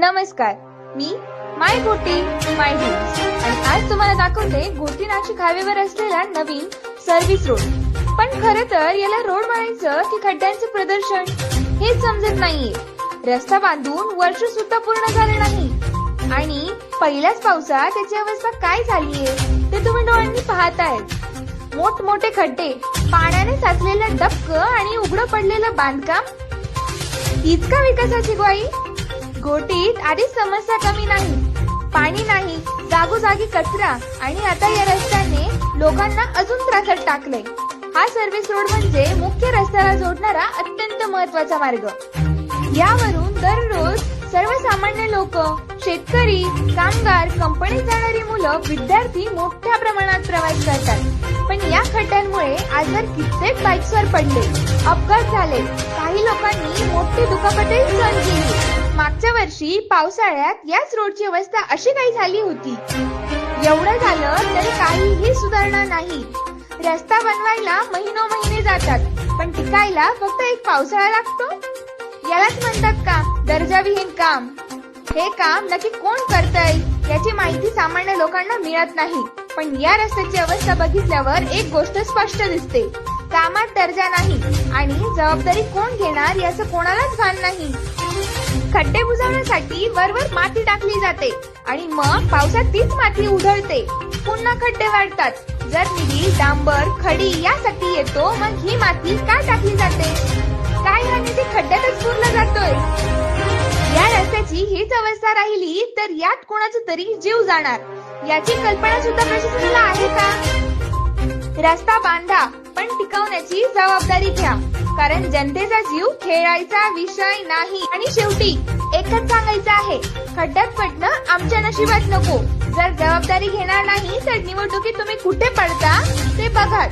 नमस्कार मी माय गोटी माय ड्रीम्स आणि आज तुम्हाला दाखवते गोटी नाशिक हायवेवर असलेला नवीन सर्व्हिस रोड. पण खर तर याला रोड म्हणायचं की खड्ड्यांचं प्रदर्शन? हेच समजत नाहीये. रस्ता बांधून वर्ष सुद्धा पूर्ण झाले नाही. आणि पहिल्याच पावसात त्याची अवस्था काय झालीये ते तुम्ही डोळ्यांनी पाहतायत. मोठमोठे खड्डे पाण्याने साचलेलं डबक आणि उघडं पडलेलं बांधकाम? इतका विकासाची ग्वाही? गोटीत आधीच समस्या कमी नाही पाणी नाही जागोजागी कचरा आणि आता या रस्त्याने लोकांना अजून त्रासात टाकले हा सर्व्हिस रोड म्हणजे मुख्य रस्त्याला जोडणारा अत्यंत महत्त्वाचा मार्ग. यावरून दररोज सर्वसामान्य लोक शेतकरी कामगार कंपनीत जाणारी मुलं विद्यार्थी मोठ्या प्रमाणात प्रवास करतात. पण या खड्ड्यांमुळे आजवर कित्येक बाईक्सवर पडले अपघात झाले. काही लोकांनी मोठी दुखापतही सहन केली. मागच्या वर्षी पावसाळ्यात याच रोडची अवस्था अशी काही झाली होती. एवढं झालं तरी काहीही सुधारणा नाही. रस्ता बनवायला महिनो महिने जातात पण टिकायला फक्त एक पावसाळा लागतो? यालाच म्हणतात का दर्जाविहीन काम? हे काम नक्की कोण करतय याची माहिती सामान्य लोकांना मिळत नाही. पण या रस्त्याची अवस्था बघितल्यावर एक गोष्ट स्पष्ट दिसते. कामात दर्जा नाही आणि जबाबदारी कोण घेणार याचं कोणालाच भान नाही. खड्डे बुजवण्यासाठी वरवर माती टाकली जाते आणि मग पावसात तीच माती उधळते. पुन्हा खड्डे वाढतात. जर निधी डांबर खडी यासाठी येतो मग ही माती का टाकली जाते? काय हा निधी खड्ड्यातच पुरला जातोय? या रस्त्याची हीच अवस्था राहिली तर यात कोणाचा तरी जीव जाणार. याची कल्पना सुद्धा प्रशासनाला आहे का? रस्ता बांधा पण टिकवण्याची जबाबदारी घ्या. कारण जनतेचा जीव खेळायचा विषय नाही. आणि शेवटी एकच सांगायचं आहे खड्ड्यात पडणं आमच्या नशिबात नको. जर जबाबदारी घेणार नाही तर निवडणुकीत तुम्ही कुठे पडता ते बघा.